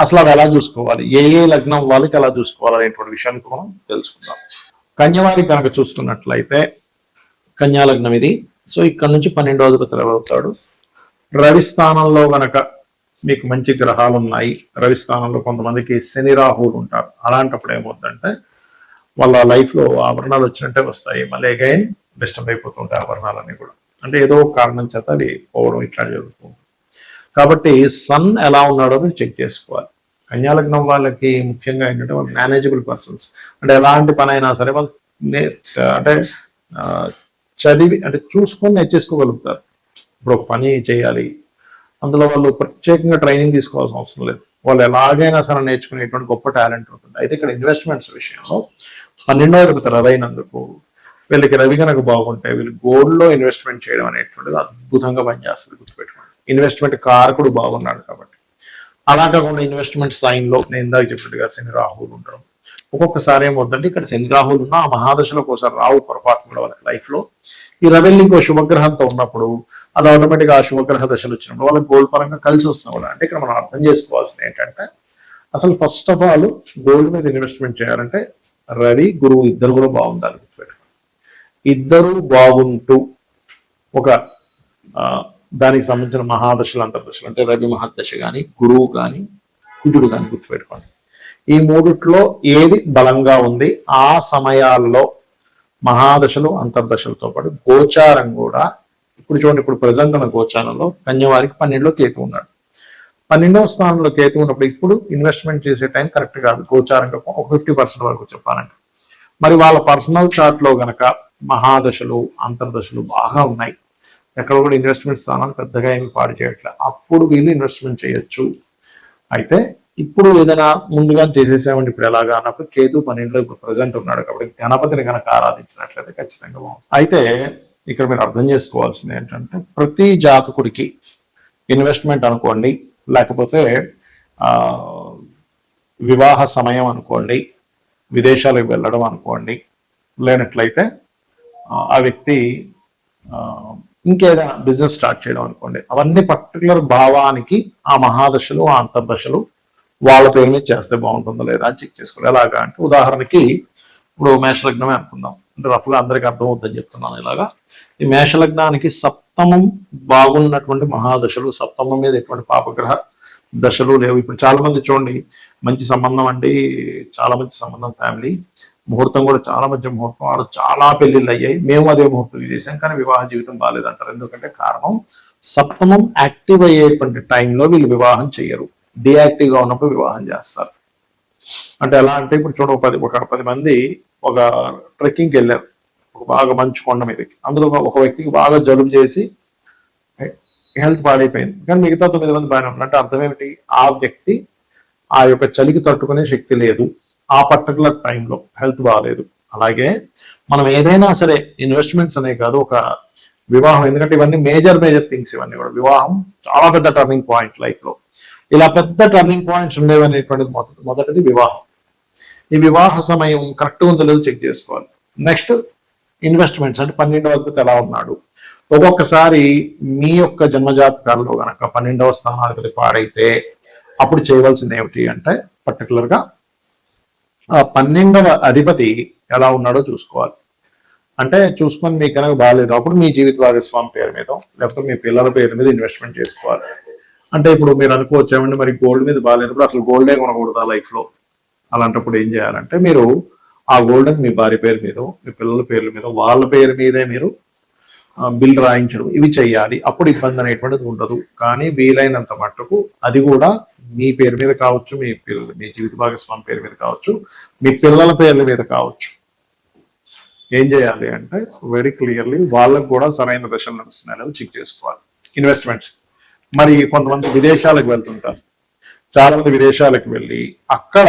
అసలు అవి ఎలా చూసుకోవాలి? ఏ ఏ లగ్నం వాళ్ళకి ఎలా చూసుకోవాలి అనేటువంటి విషయాన్ని మనం తెలుసుకుందాం. కన్యవారి కనుక చూసుకున్నట్లయితే కన్యా లగ్నం ఇది. సో ఇక్కడ నుంచి పన్నెండో అధిపతి రవి అవుతాడు? రవి స్థానంలో గనక మీకు మంచి గ్రహాలు ఉన్నాయి. రవి స్థానంలో కొంతమందికి శని రాహువులు ఉంటారు. అలాంటప్పుడు ఏమవుతుందంటే వాళ్ళ లైఫ్లో ఆభరణాలు వచ్చినట్టే వస్తాయి. మళ్ళీ అగైన్ డిస్టర్బ్ అయిపోతుంటాయి ఆభరణాలన్నీ కూడా. అంటే ఏదో ఒక కారణం చేత అవి పోవడం ఇట్లా జరుగుతుంది కాబట్టి సన్ ఎలా ఉన్నాడో అది చెక్ చేసుకోవాలి. కన్యాలగ్నం వాళ్ళకి ముఖ్యంగా ఏంటంటే వాళ్ళు మేనేజబుల్ పర్సన్స్ అంటే ఎలాంటి పని అయినా సరే వాళ్ళు అంటే చదివి అంటే చూసుకొని నేర్చేసుకోగలుగుతారు. ఇప్పుడు ఒక పని చేయాలి. అందులో వాళ్ళు ప్రత్యేకంగా ట్రైనింగ్ తీసుకోవాల్సిన అవసరం లేదు. వాళ్ళు ఎలాగైనా సరే నేర్చుకునేటువంటి గొప్ప టాలెంట్ ఉంటుంది. అయితే ఇక్కడ ఇన్వెస్ట్మెంట్స్ విషయంలో పన్నెండవ తరగతి రవి అయినందుకు వీళ్ళకి రవి కనుక బాగుంటే వీళ్ళు గోల్డ్లో ఇన్వెస్ట్మెంట్ చేయడం అనేటువంటిది అద్భుతంగా పనిచేస్తుంది గుర్తుపెట్టు ఇన్వెస్ట్మెంట్ కారకుడు బాగున్నాడు కాబట్టి. అలా కాకుండా ఇన్వెస్ట్మెంట్ సైన్లో నేను ఇందాక చెప్పినట్టుగా శని రాహువులు ఉండడం. ఒక్కొక్కసారి ఏమవుతుందంటే ఇక్కడ శని రాహువులు ఉన్నా ఆ మహాదశలకు ఒకసారి రావు పొరపాటు కూడా వాళ్ళకి లైఫ్లో. ఈ రవెల్ ఇంకో శుభగ్రహంతో ఉన్నప్పుడు అది ఆటోమేటిక్ ఆ శుభగ్రహ దశలు వచ్చినప్పుడు వాళ్ళకి గోల్డ్ పరంగా కలిసి వస్తున్నా కూడా. అంటే ఇక్కడ మనం అర్థం చేసుకోవాల్సింది ఏంటంటే అసలు ఫస్ట్ ఆఫ్ ఆల్ గోల్డ్ మీద ఇన్వెస్ట్మెంట్ చేయాలంటే రవి గురువు ఇద్దరు కూడా బాగుండాలి ఇద్దరు బాగుంటూ ఒక దానికి సంబంధించిన మహాదశలు అంతర్దశలు అంటే రవి మహాదశ కానీ గురువు కానీ కుజుడు కానీ గుర్తుపెట్టుకోండి. ఈ మూడిట్లో ఏది బలంగా ఉంది ఆ సమయాల్లో మహాదశలు అంతర్దశలతో పాటు గోచారం కూడా ఇప్పుడు చూడండి ఇప్పుడు ప్రజెంట్ ఉన్న గోచారంలో కన్యవారికి పన్నెండులో కేతు ఉన్నాడు. పన్నెండవ స్థానంలో కేతు ఉన్నప్పుడు ఇప్పుడు ఇన్వెస్ట్మెంట్ చేసే టైం కరెక్ట్ కాదు గోచారంగా ఒక ఫిఫ్టీ పర్సెంట్ వరకు చెప్పాలంటే. మరి వాళ్ళ పర్సనల్ చార్ట్లో గనక మహాదశలు అంతర్దశలు బాగా ఉన్నాయి. ఎక్కడ కూడా ఇన్వెస్ట్మెంట్ స్థానాలు పెద్దగా ఏమి పాడు చేయట్లేదు అప్పుడు వీళ్ళు ఇన్వెస్ట్మెంట్ చేయొచ్చు. అయితే ఇప్పుడు ఏదైనా ముందుగా చేసేసామండి. ఇప్పుడు ఎలాగా అన్నప్పుడు కేతు పన్నెండులో ఇప్పుడు ప్రజెంట్ ఉన్నాడు కాబట్టి గణపతిని కనుక ఆరాధించినట్లయితే ఖచ్చితంగా బాగుంది అయితే ఇక్కడ మీరు అర్థం చేసుకోవాల్సింది ఏంటంటే ప్రతి జాతకుడికి ఇన్వెస్ట్మెంట్ అనుకోండి లేకపోతే వివాహ సమయం అనుకోండి విదేశాలకు వెళ్ళడం అనుకోండి లేనట్లయితే ఆ, వ్యక్తి ఇంకేదైనా బిజినెస్ స్టార్ట్ చేయడం అనుకోండి. అవన్నీ పర్టికులర్ భావానికి ఆ మహాదశలు ఆ అంతర్దశలు వాళ్ళ పేరు మీద చేస్తే బాగుంటుందో లేదా అని చెక్ చేసుకోవాలి. ఎలాగా అంటే ఉదాహరణకి ఇప్పుడు మేషలగ్నమే అనుకుందాం. అంటే రఫ్గా అందరికీ అర్థం అవుతుందని చెప్తున్నాను ఇలాగా. ఈ మేషలగ్నానికి సప్తమం బాగున్నటువంటి మహాదశలు సప్తమం మీద ఎటువంటి పాపగ్రహ దశలు లేవు. ఇప్పుడు చాలా మంది చూడండి మంచి సంబంధం అండి చాలా మంచి సంబంధం ఫ్యామిలీ ముహూర్తం కూడా చాలా మంచి ముహూర్తం. ఆడ చాలా పెళ్ళిళ్ళు అయ్యాయి. మేము అదే ముహూర్తం చేశాం కానీ వివాహ జీవితం బాగాలేదంటారు ఎందుకంటే కారణం సప్తమం యాక్టివ్ అయ్యేటువంటి టైంలో వీళ్ళు వివాహం చేయరు డియాక్టివ్గా ఉన్నప్పుడు వివాహం చేస్తారు. అంటే ఎలా అంటే ఇప్పుడు చూడ పది ఒక పది మంది ఒక ట్రెక్కింగ్కి వెళ్ళారు. ఒక బాగా మంచు కొండ మీదకి. అందులో ఒక- ఒక వ్యక్తికి బాగా జలుబు చేసి హెల్త్ పాడైపోయింది. కానీ మిగతా తొమ్మిది మంది బాగానే ఉన్నారు. అంటే అర్థం ఏమిటి? ఆ వ్యక్తి ఆ యొక్క చలికి తట్టుకునే శక్తి లేదు. ఆ పర్టికులర్ టైంలో హెల్త్ బాగాలేదు అలాగే మనం ఏదైనా సరే ఇన్వెస్ట్మెంట్స్ అనే కాదు ఒక వివాహం. ఎందుకంటే ఇవన్నీ మేజర్ మేజర్ థింగ్స్ ఇవన్నీ కూడా. వివాహం చాలా పెద్ద టర్నింగ్ పాయింట్ లైఫ్లో. ఇలా పెద్ద టర్నింగ్ పాయింట్స్ ఉండేవి అనేటువంటిది మొదటిది వివాహం. ఈ వివాహ సమయం కరెక్ట్ ఉందో లేదో చెక్ చేసుకోవాలి. నెక్స్ట్ ఇన్వెస్ట్మెంట్స్ అంటే పన్నెండవ అధిపతి ఎలా ఉన్నాడు? ఒక్కొక్కసారి మీ యొక్క జన్మజాతకాలలో గనక పన్నెండవ స్థానాధిపతి పాడైతే అప్పుడు చేయవలసింది ఏమిటి అంటే పర్టికులర్గా ఆ పన్నెండవ అధిపతి ఎలా ఉన్నాడో చూసుకోవాలి. అంటే చూసుకొని మీకు కనుక బాగాలేదు అప్పుడు మీ జీవిత భాగస్వామి పేరు మీద లేకపోతే మీ పిల్లల పేరు మీద ఇన్వెస్ట్మెంట్ చేసుకోవాలి. అంటే ఇప్పుడు మీరు అనుకోవచ్చు మరి గోల్డ్ మీద బాగాలేనప్పుడు అసలు గోల్డే కొనకూడదా లైఫ్లో అలాంటప్పుడు ఏం చేయాలంటే మీరు ఆ గోల్డ్ మీ భార్య పేరు మీద మీ పిల్లల పేర్ల మీద వాళ్ళ పేరు మీదే మీరు బిల్ రాయించడం. ఇవి చేయాలి అప్పుడు ఇబ్బంది అనేటువంటిది ఉండదు. కానీ వీలైనంత మట్టుకు అది కూడా మీ పేరు మీద కావచ్చు మీ పిల్లల మీ జీవిత భాగస్వామి పేరు మీద కావచ్చు మీ పిల్లల పేర్ల మీద కావచ్చు. ఏం చేయాలి అంటే వెరీ క్లియర్లీ వాళ్ళకు కూడా సరైన దశలు నడుస్తున్నాయో చెక్ చేసుకోవాలి. ఇన్వెస్ట్మెంట్స్ మరి కొంతమంది విదేశాలకు వెళ్తుంటారు. చాలా మంది విదేశాలకు వెళ్ళి అక్కడ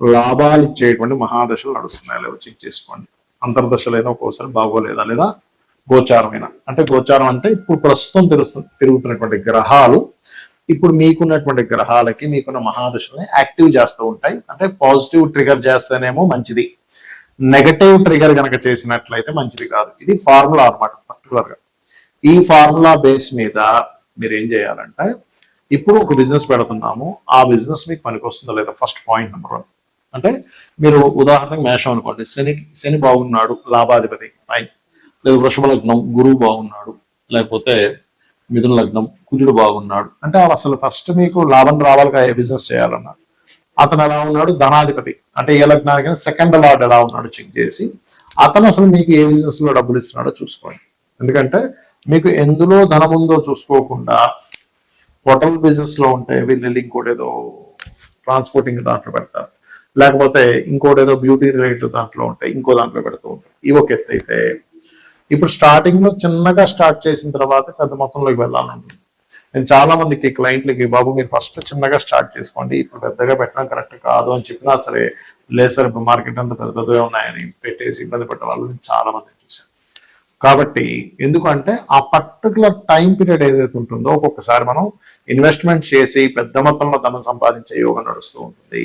లాభాలు ఇచ్చేటువంటి మహాదశలు నడుస్తున్నాయి. లేవో చెక్ చేసుకోండి. అంతర్దశలైనా ఒక్కోసారి బాగోలేదా? లేదా గోచారమైన? అంటే గోచారం అంటే ఇప్పుడు ప్రస్తుతం తిరుస్తు తిరుగుతున్నటువంటి గ్రహాలు ఇప్పుడు మీకున్నటువంటి గ్రహాలకి మీకున్న మహాదశల్ని యాక్టివ్ చేస్తూ ఉంటాయి. అంటే పాజిటివ్ ట్రిగర్ చేస్తేనేమో మంచిది. నెగటివ్ ట్రిగర్ కనుక చేసినట్లయితే మంచిది కాదు. ఇది ఫార్ములా అనమాట పర్టికులర్గా ఈ ఫార్ములా బేస్ మీద మీరు ఏం చేయాలంటే ఇప్పుడు ఒక బిజినెస్ పెడుతున్నాము. ఆ బిజినెస్ మీకు పనికి వస్తుందో లేదా? First point number one. అంటే మీరు ఉదాహరణకు మేషం అనుకోండి. శని శని బాగున్నాడు లాభాధిపతి ఫైన్ లేదు వృషభ లగ్నం గురువు బాగున్నాడు లేకపోతే మిథున లగ్నం కుజుడు బాగున్నాడు. అంటే అసలు ఫస్ట్ మీకు లాభం రావాలిగా ఏ బిజినెస్ చేయాలన్నా. అతను ఎలా ఉన్నాడు? ధనాధిపతి. అంటే ఏ లగ్నానికి సెకండ్ లార్డ్ ఎలా ఉన్నాడు చెక్ చేసి అతను అసలు మీకు ఏ బిజినెస్లో డబ్బులు ఇస్తున్నాడో చూసుకోండి. ఎందుకంటే మీకు ఎందులో ధనం ఉందో చూసుకోకుండా హోటల్ బిజినెస్లో ఉంటే వీళ్ళు వెళ్ళి ఇంకోటి ఏదో ట్రాన్స్పోర్టింగ్ దాంట్లో పెడతారు. లేకపోతే ఇంకోటి ఏదో బ్యూటీ రిలేటెడ్ దాంట్లో ఉంటాయి ఇంకో దాంట్లో పెడుతూ ఉంటాయి. ఇవి ఒక ఎత్తు అయితే ఇప్పుడు స్టార్టింగ్లో చిన్నగా స్టార్ట్ చేసిన తర్వాత పెద్ద మొత్తంలోకి వెళ్ళాలంటుంది నేను చాలా మందికి క్లయింట్లకి బాబు మీరు ఫస్ట్ చిన్నగా స్టార్ట్ చేసుకోండి ఇప్పుడు పెద్దగా పెట్టడం కరెక్ట్ కాదు అని చెప్పినా సరే లేదు సార్ ఇప్పుడు మార్కెట్ అంతా పెద్ద పెద్దగా ఉన్నాయని పెట్టేసి ఇబ్బంది పెట్టే వాళ్ళు నేను చాలా మంది చూశాను. కాబట్టి ఎందుకంటే ఆ పర్టికులర్ టైం పీరియడ్ ఏదైతే ఉంటుందో ఒక్కొక్కసారి మనం ఇన్వెస్ట్మెంట్ చేసి పెద్ద మొత్తంలో ధనం సంపాదించే యోగం నడుస్తూ ఉంటుంది.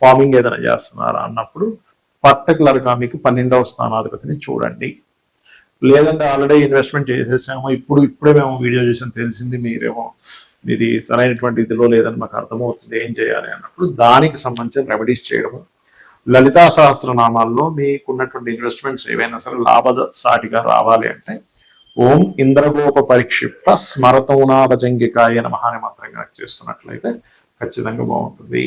ఫార్మింగ్ ఏదైనా చేస్తున్నారా అన్నప్పుడు పర్టికులర్గా మీకు పన్నెండవ స్థానాధిపతిని చూడండి. లేదంటే ఆల్రెడీ ఇన్వెస్ట్మెంట్ చేసేసాము ఇప్పుడు ఇప్పుడే మేము వీడియో చేసాం తెలిసింది మీరేమో ఇది సరైనటువంటి ఇదిలో లేదని మాకు అర్థమవుతుంది ఏం చేయాలి అన్నప్పుడు దానికి సంబంధించిన రెమెడీస్ చేయడము. లలితా సహస్రనామాల్లో మీకున్నటువంటి ఇన్వెస్ట్మెంట్స్ ఏవైనా సరే లాభ సాటిగా రావాలి అంటే ఓం ఇంద్రగోప పరిక్షిప్త స్మరతౌనాభజంగికాయ నమః అనే మంత్రం కనెక్ట్ చేస్తున్నట్లయితే ఖచ్చితంగా బాగుంటుంది.